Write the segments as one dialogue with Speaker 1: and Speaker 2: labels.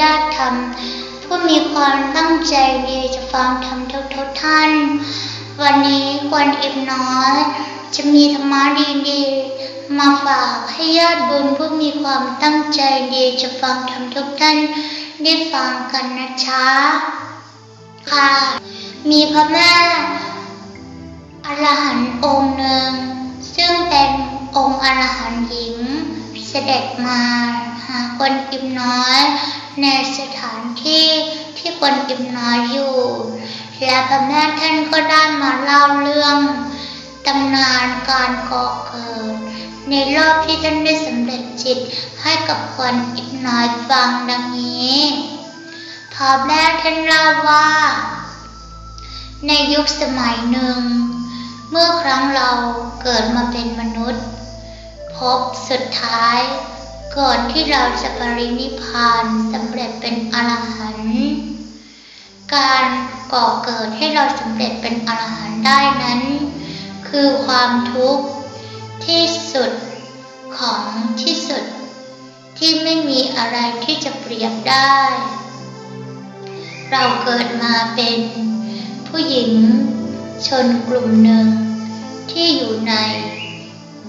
Speaker 1: ญาติธรรม ผู้มีความตั้งใจดีจะฟังธรรมทุกทุกท่าน วันนี้ควนอิ่มน้อย จะมีธรรมะดีๆ มาฝากให้ญาติบุญผู้มีความตั้งใจดีจะฟังธรรมทุกท่านได้ฟังกันนะจ๊ะค่ะ มีพระแม่อรหันต์องค์หนึ่ง ซึ่งเป็นองค์อรหันต์หญิง สด็จมาหาคนอิ่มน้อย ในสถานที่ที่คนอิ่มน้อยอยู่ และพระแม่ท่านก็ได้มาเล่าเรื่องตำนานการก่อเกิด ในรอบที่ท่านได้สำเร็จจิตให้กับคนอิ่มน้อยฟังดังนี้พระแม่ท่านเล่าว่า ในยุคสมัยหนึ่ง เมื่อครั้งเราเกิดมาเป็นมนุษย์ พบสุดท้าย ก่อนที่เราจะปรินิพพานสำเร็จเป็นอรหันต์การก่อเกิดให้เราสำเร็จเป็นอรหันต์ได้นั้น คือความทุกข์ที่สุดของที่สุด ที่ไม่มีอะไรที่จะเปรียบได้ เราเกิดมาเป็นผู้หญิงชนกลุ่มหนึ่งที่อยู่ใน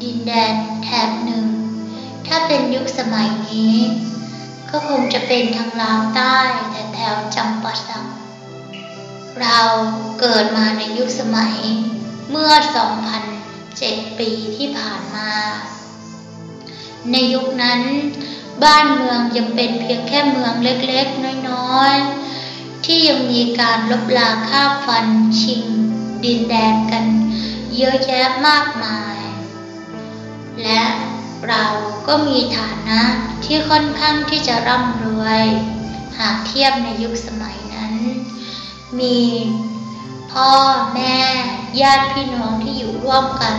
Speaker 1: ดินแดนแถบหนึ่ง ถ้าเป็นยุคสมัยนี้ ก็คงจะเป็นทางลาวใต้แต่แถวจำปาสัก เราเกิดมาในยุคสมัยเมื่อ 2007 ปีที่ผ่านมา ในยุคนั้น บ้านเมืองยังเป็นเพียงแค่เมืองเล็กๆ น้อยๆ ที่ยังมีการลบลาค่าฟันชิงดินแดนกันเยอะแยะมากมาย และเราก็มีฐานะที่ค่อนข้างที่จะร่ำรวย หากเทียบในยุคสมัยนั้น มีพ่อแม่ญาติพี่น้องที่อยู่ร่วมกัน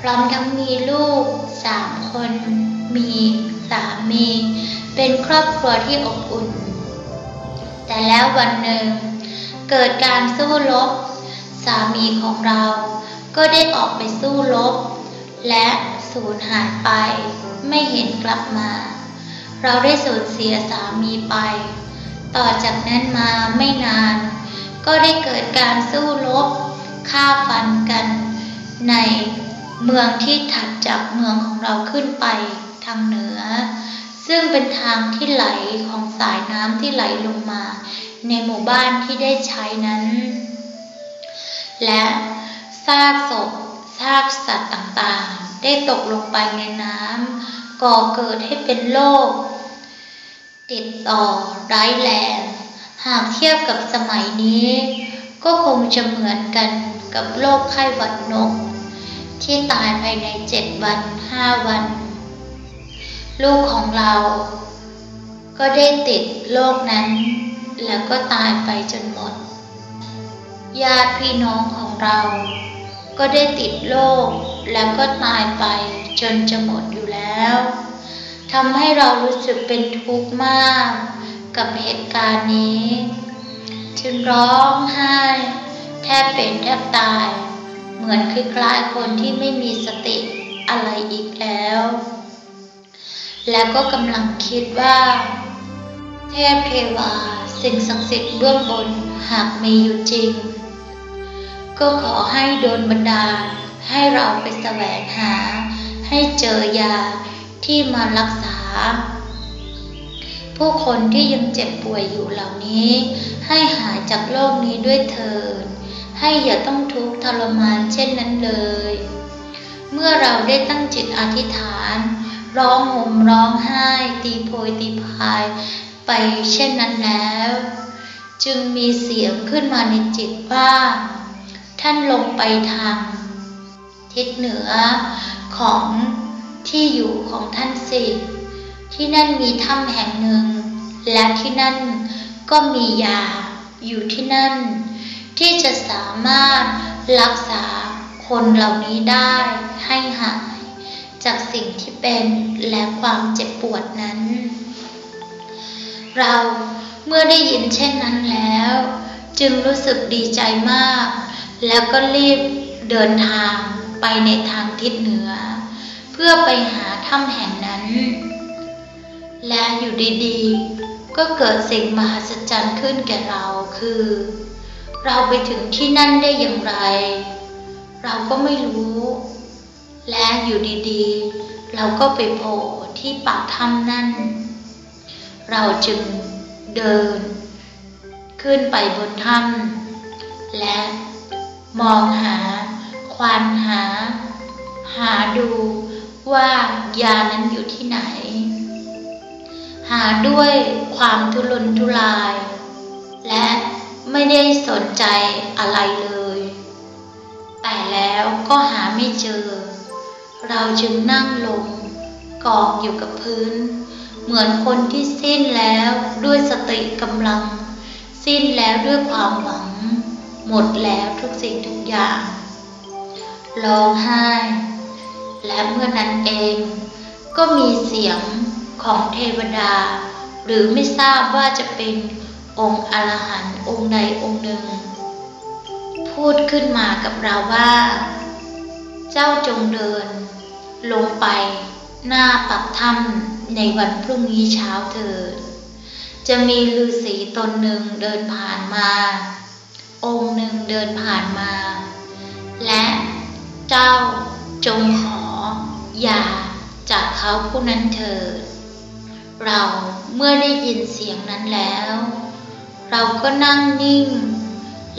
Speaker 1: พร้อมทั้งมีลูกสามคน มีสามี เป็นครอบครัวที่อบอุ่น แต่แล้ววันหนึ่ง เกิดการสู้รบ สามีของเราก็ได้ออกไปสู้รบ และสูญหายไป ไม่เห็นกลับมา เราได้สูญเสียสามีไป ต่อจากนั้นมาไม่นาน ก็ได้เกิดการสู้รบฆ่าฟันกัน ในเมืองที่ถัดจากเมืองของเราขึ้นไปทางเหนือ ซึ่งเป็นทางที่ไหลของสายน้ำที่ไหลลงมา ในหมู่บ้านที่ได้ใช้นั้น และซากศพ ซากสัตว์ต่างๆ ได้ตกลงไปในน้ำก่อเกิดให้เป็นโรคติดต่อร้ายแรงหากเทียบกับสมัยนี้ ก็คงจะเหมือนกันกับโรคไข้หวัดนก ที่ตายภายในเจ็ดวันห้าวัน ลูกของเรา ก็ได้ติดโรคนั้น แล้วก็ตายไปจนหมดญาติพี่น้องของเรา ก็ได้ติดโรคแล้วก็ตายไปจนจะหมดอยู่แล้วทำให้เรารู้สึกเป็นทุกข์มาก กับเหตุการณ์นี้ จึงร้องไห้ แทบเป็นแทบตาย เหมือนคล้ายคนที่ไม่มีสติอะไรอีกแล้ว แล้วก็กำลังคิดว่า เทพเทวาสิ่งศักดิ์สิทธิ์เบื้องบนหากมีอยู่จริง ก็ขอให้โดนบันดาลให้เราไปแสวงหา ให้เจอยาที่มารักษา ผู้คนที่ยังเจ็บป่วยอยู่เหล่านี้ ให้หายจากโรคนี้ด้วยเถิดให้อย่าต้องทุกข์ทรมานเช่นนั้นเลย เมื่อเราได้ตั้งจิตอธิษฐาน ร้องห่มร้องไห้ ตีโพยตีพายไปเช่นนั้นแล้ว จึงมีเสียงขึ้นมาในจิตว่า ท่านลงไปทาง ทิศเหนือของที่อยู่ของท่านสิ ที่นั่นมีถ้ำแห่งหนึ่ง และที่นั่นก็มียาอยู่ที่นั่น ที่จะสามารถรักษาคนเหล่านี้ได้ให้หาย จากสิ่งที่เป็นและความเจ็บปวดนั้น เราเมื่อได้ยินเช่นนั้นแล้ว จึงรู้สึกดีใจมาก แล้วก็รีบเดินทางไปในทางทิศเหนือ เพื่อไปหาถ้ำแห่งนั้น
Speaker 2: และอยู่ดีๆ ก็เกิดสิ่งมหัศจรรย์ขึ้นแก่เราคือ เราไปถึงที่นั่นได้อย่างไร เราก็ไม่รู้ และอยู่ดีๆ เราก็ไปโผล่ที่ปากถ้ำนั่น เราจึงเดิน ขึ้นไปบนถ้ำและ มองหา ควานหา หาดูว่ายานั้นอยู่ที่ไหน หาด้วยความทุรนทุราย และไม่ได้สนใจอะไรเลย แต่แล้วก็หาไม่เจอ เราจึงนั่งลง กองอยู่กับพื้น เหมือนคนที่สิ้นแล้วด้วยสติกำลัง สิ้นแล้วด้วยความหวัง หมดแล้วทุกสิ่งทุกอย่าง ร้องไห้ และเมื่อนั้นเอง ก็มีเสียงของเทวดา หรือไม่ทราบว่าจะเป็นองค์อรหันต์องค์ใดองค์หนึ่ง พูดขึ้นมากับเราว่า เจ้าจงเดิน ลงไปหน้าปักถ้ำในวันพรุ่งนี้เช้าเถิดจะมีฤาษีตนหนึ่งเดินผ่านมา องค์หนึ่งเดินผ่านมา และเจ้าจงขอ อย่าจากเขาผู้นั้นเถิด เราเมื่อได้ยินเสียงนั้นแล้ว เราก็นั่งนิ่ง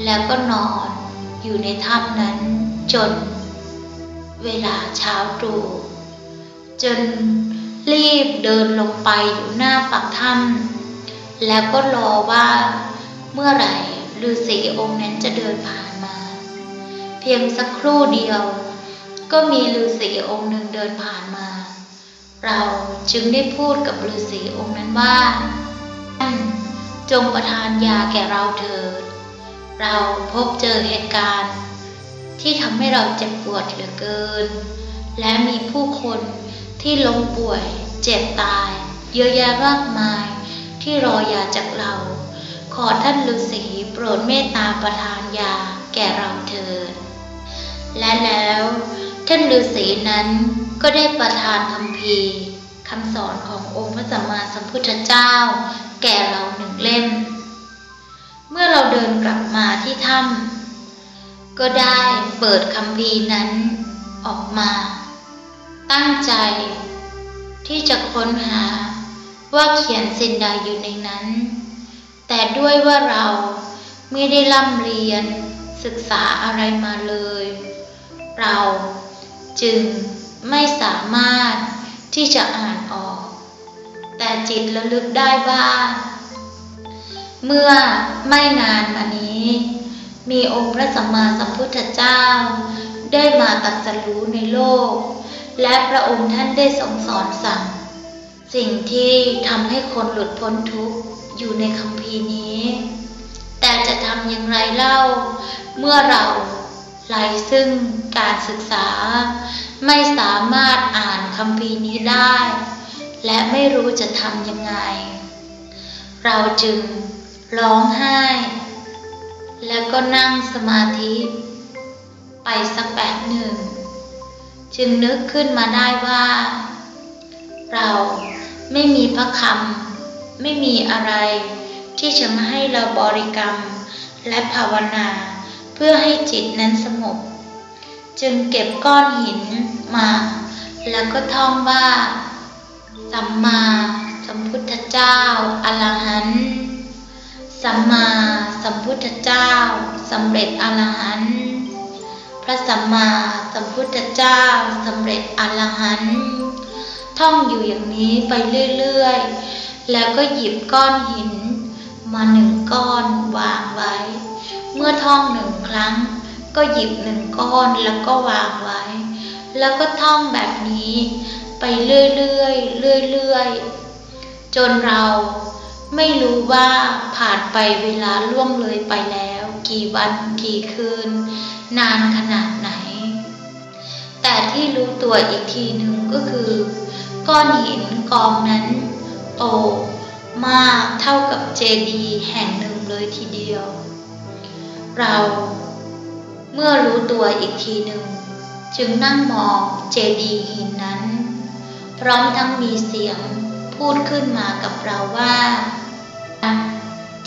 Speaker 2: แล้วก็นอนอยู่ในถ้ำนั้นจน เวลาเช้าตรู่จนรีบเดินลงไปอยู่หน้าปากถ้ำแล้วก็รอว่าเมื่อไหร่ ฤาษีองค์นั้นจะเดินผ่านมา เพียงสักครู่เดียว ก็มีฤาษีองค์หนึ่งเดินผ่านมา เราจึงได้พูดกับฤาษีองค์นั้นว่าท่านจงประทานยาแก่เราเถิด เราพบเจอเหตุการณ์ ที่ทำให้เราเจ็บปวดเหลือเกิน และมีผู้คนที่ล้มป่วย เจ็บตาย เยอะแยะมากมายที่รอยาจากเรา ขอท่านฤาษีโปรดเมตตาประทานยาแก่เราเถิด และแล้วท่านฤาษีนั้นก็ได้ประทานคำพีคำสอนขององค์พระสัมมาสัมพุทธเจ้า แก่เราหนึ่งเล่ม เมื่อเราเดินกลับมาที่ถ้ำก็ได้เปิดคำพีนั้นออกมา ตั้งใจ ที่จะค้นหาว่าเขียนสิ่งใดอยู่ในนั้น แต่ด้วยว่าเราไม่ได้ร่ำเรียนศึกษาอะไรมาเลย เราจึงไม่สามารถที่จะอ่านออก แต่จิตระลึกได้ว่า เมื่อไม่นานมานี้ มีองค์พระสัมมาสัมพุทธเจ้า ได้มาตรัสรู้ในโลก และพระองค์ท่านได้ทรงสอนสั่ง สิ่งที่ทำให้คนหลุดพ้นทุกข์ อยู่ในคำพีร์นี้ แต่จะทำอย่างไรเล่า เมื่อเราไร้ซึ่งการศึกษา ไม่สามารถอ่านคำพีร์นี้ได้ และไม่รู้จะทำยังไง เราจึงร้องไห้ แล้วก็นั่งสมาธิ ไปสักแป๊บหนึ่ง จึงนึกขึ้นมาได้ว่า เราไม่มีพระคำ ไม่มีอะไรที่จะมาให้เราบริกรรมและภาวนาเพื่อให้จิตนั้นสงบ จึงเก็บก้อนหินมา แล้วก็ท่องว่า สัมมาสัมพุทธเจ้าอรหันต์สัมมาสัมพุทธเจ้าสำเร็จอรหันต์พระสัมมาสัมพุทธเจ้าสำเร็จอรหันต์ท่องอยู่อย่างนี้ไปเรื่อย ๆ แล้วก็หยิบก้อนหิน มาหนึ่งก้อนวางไว้ เมื่อท่องหนึ่งครั้ง ก็หยิบหนึ่งก้อนแล้วก็วางไว้ แล้วก็ท่องแบบนี้ไปเรื่อยๆเรื่อยๆจนเราไม่รู้ว่าผ่านไปเวลาล่วงเลยไปแล้ว กี่วันกี่คืน นานขนาดไหน แต่ที่รู้ตัวอีกทีหนึ่งก็คือ ก้อนหินกองนั้น โตมากเท่ากับเจดีย์แห่งหนึ่งเลยทีเดียว เราเมื่อรู้ตัวอีกทีหนึ่ง จึงนั่งมองเจดีย์หินนั้น พร้อมทั้งมีเสียงพูพูดขึ้นมากับเราว่า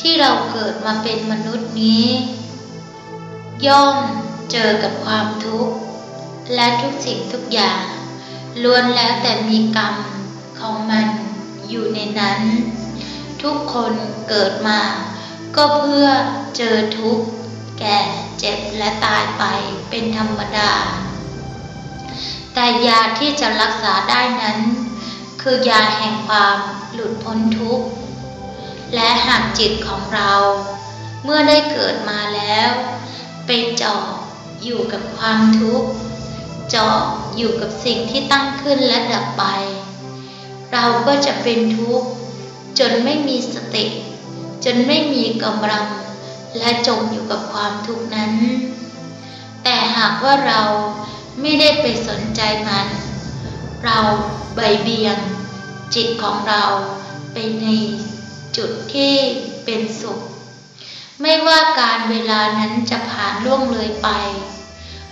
Speaker 2: ที่เราเกิดมาเป็นมนุษย์นี้ ย่อมเจอกับความทุกข์ และทุกสิ่งทุกอย่างล้วนแล้วแต่มีกรรมของมัน อยู่ในนั้น ทุกคนเกิดมา ก็เพื่อเจอทุกข์ แก่เจ็บและตายไปเป็นธรรมดา แต่ยาที่จะรักษาได้นั้น คือยาแห่งความหลุดพ้นทุกข์ และหากจิตของเรา เมื่อได้เกิดมาแล้วไปจาะอยู่กับความทุกข์จาะอยู่กับสิ่งที่ตั้งขึ้นและดับไป เราก็จะเป็นทุกข์จนไม่มีสติ จนไม่มีกำลัง และจมอยู่กับความทุกข์นั้น แต่หากว่าเราไม่ได้ไปสนใจมัน เราใบเบียง จิตของเราไปในจุดที่เป็นสุข ไม่ว่าการเวลานั้นจะผ่านล่วงเลยไป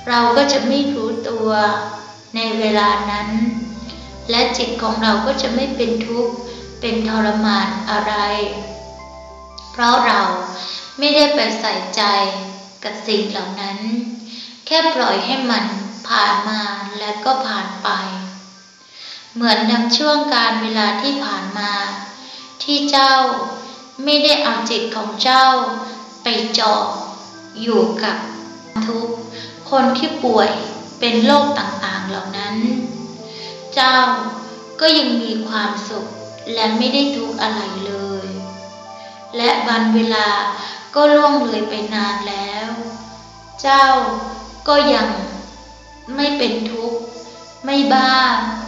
Speaker 2: เราก็จะไม่รู้ตัวในเวลานั้น และจิตของเราก็จะไม่เป็นทุกข์เป็นทรมานอะไร เพราะเราไม่ได้ไปใส่ใจกับสิ่งเหล่านั้น แค่ปล่อยให้มันผ่านมาและก็ผ่านไป เหมือนดังช่วงการเวลาที่ผ่านมา ที่เจ้าไม่ได้เอาจิตของเจ้า ไปจาะอยู่กับทุกข์คนที่ป่วยเป็นโรคต่างๆเหล่านั้น เจ้าก็ยังมีความสุขและไม่ได้ทุกข์อะไรเลย และวันเวลาก็ล่วงเลยไปนานแล้ว เจ้าก็ยังไม่เป็นทุกข์ ไม่บ้า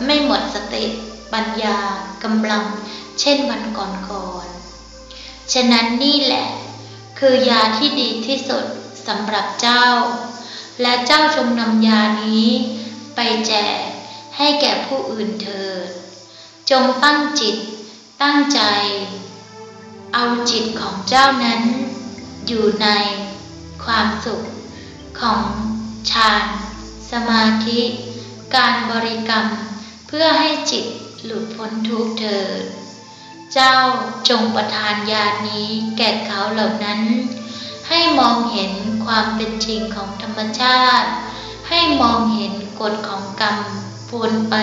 Speaker 2: ไม่หมดสติปัญญากำลัง เช่นวันก่อนๆ ฉะนั้นนี่แหละ คือยาที่ดีที่สุดสำหรับเจ้า และเจ้าจงนำยานี้ไปแจก ให้แก่ผู้อื่นเถิด จงตั้งจิต ตั้งใจ เอาจิตของเจ้านั้น อยู่ในความสุขของฌานสมาธิ การบริกรรม เพื่อให้จิตหลุดพ้นทุกข์เถิด เจ้าจงประทานยานี้แก่เขาเหล่านั้น ให้มองเห็นความเป็นจริงของธรรมชาติ ให้มองเห็นกฎของกรรม วนไป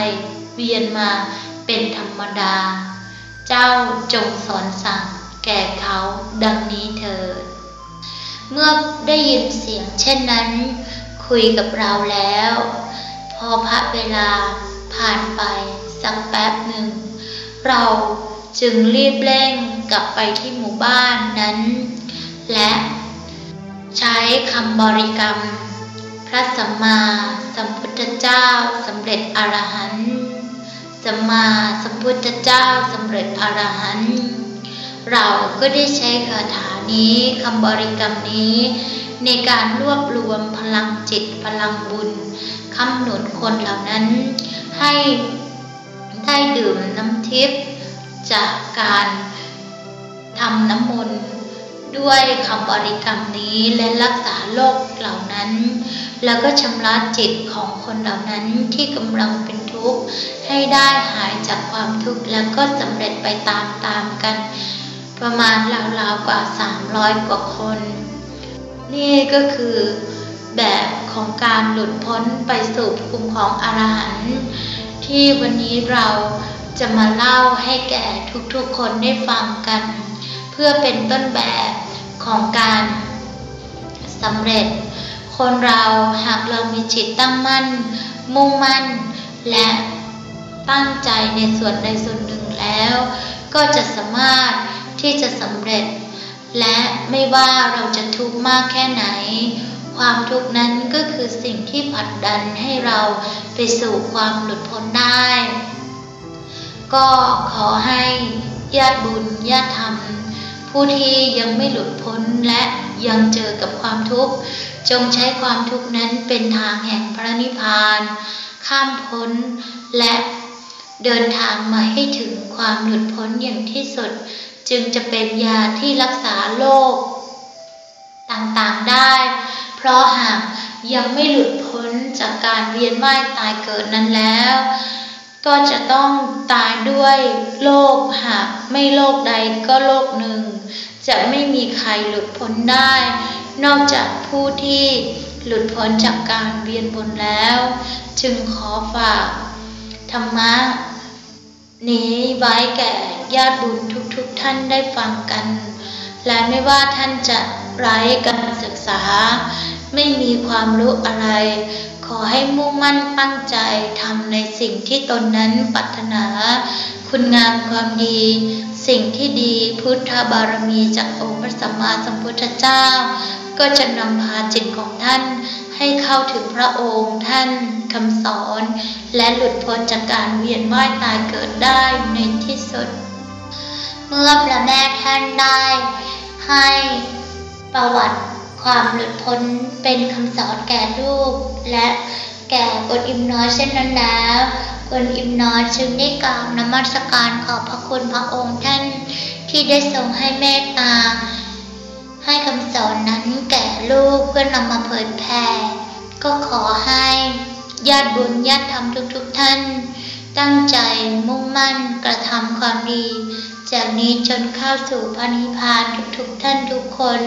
Speaker 2: เวียนมาเป็นธรรมดา เจ้าจงสอนสั่งแก่เขาดังนี้เถิด เมื่อได้ยินเสียงเช่นนั้น คุยกับเราแล้ว พอพระเวลาผ่านไปสักแป๊บหนึ่ง เราจึงรีบเร่งกลับไปที่หมู่บ้านนั้น และใช้คำบริกรรม ระสัมมาสัมพุทธเจ้าสำเร็จอรหันต์สัมมาสัมพุทธเจ้าสำเร็จอรหันต์เราก็ได้ใช้คาถานี้คำบริกรรมนี้ ในการรวบรวมพลังจิตพลังบุญคำหนุนคนเหล่านั้น ให้ได้ดื่มน้ำทิพย์จากการทำน้ำมนต์ด้วยคำบริกรรมนี้และรักษาโรคเหล่านั้น แล้วก็ชำระจิตของคนเหล่านั้นที่กำลังเป็นทุกข์ให้ได้หายจากความทุกข์แล้วก็สำเร็จไปตามๆกัน ประมาณราวๆกว่า 300 กว่าคน นี่ก็คือแบบของการหลุดพ้นไปสู่ภูมิของอรหันต์ที่วันนี้เราจะมาเล่าให้แก่ทุกๆคนได้ฟังกัน เพื่อเป็นต้นแบบของการสำเร็จ คนเราหากเรามีจิตตั้งมั่น มุ่งมั่น และตั้งใจในส่วนใดส่วนหนึ่งแล้ว ก็จะสามารถที่จะสำเร็จ และไม่ว่าเราจะทุกข์มากแค่ไหน ความทุกข์นั้นก็คือสิ่งที่ผลักดันให้เราไปสู่ความหลุดพ้นได้ ก็ขอให้ญาติบุญญาติธรรม ผู้ที่ยังไม่หลุดพ้นและยังเจอกับความทุกข์ จงใช้ความทุกข์นั้นเป็นทางแห่งพระนิพพาน ข้ามพ้น และเดินทางมาให้ถึงความหลุดพ้นอย่างที่สุด จึงจะเป็นยาที่รักษาโรคต่างๆได้ เพราะหากยังไม่หลุดพ้นจากการเวียนว่ายตายเกิดนั้นแล้ว ก็จะต้องตายด้วยโรคหากไม่โรคใดก็โรคหนึ่ง จะไม่มีใครหลุดพ้นได้ นอกจากผู้ที่หลุดพ้นจากการเวียนวนแล้ว จึงขอฝากธรรมะนี้ไว้แก่ญาติบุญทุกๆทท่านได้ฟังกัน และไม่ว่าท่านจะไร้การศึกษา ไม่มีความรู้อะไร ขอให้มุ่งมั่นตั้งใจทำในสิ่งที่ตนนั้นปรารถนา คุณงามความดี สิ่งที่ดีพุทธบารมีจากองค์พระสัมมาสัมพุทธเจ้า ก็จะนำพาจิตของท่านให้เข้าถึงพระองค์ท่านคำสอน และหลุดพ้นจากการเวียนว่ายตายเกิดได้ในที่สุด
Speaker 1: เมื่อพระแม่ท่านได้ ให้ประวัติความหลุดพ้นเป็นคำสอนแก่ลูก และแก่กนอิมน้อยเช่นนั้นแล้วกนอิมน้อยจึงได้กล่าวนมัสการขอบพระคุณพระองค์ท่านที่ได้ทรงให้เมตตา ให้คำสอนนั้นแก่ลูกเพื่อนำมาเผยแผ่ก็ขอให้ญาติบุญญาติธรรมทุกๆทท่าน ตั้งใจมุ่งมั่นกระทำความดี จากนี้จนเข้าสู่พระนิพพานทุกๆทท่านทุกคน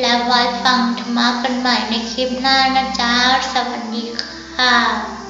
Speaker 1: และไว้ฟังธรรมะกันใหม่ในคลิปหน้านะจ๊ะสวัสดีค่ะ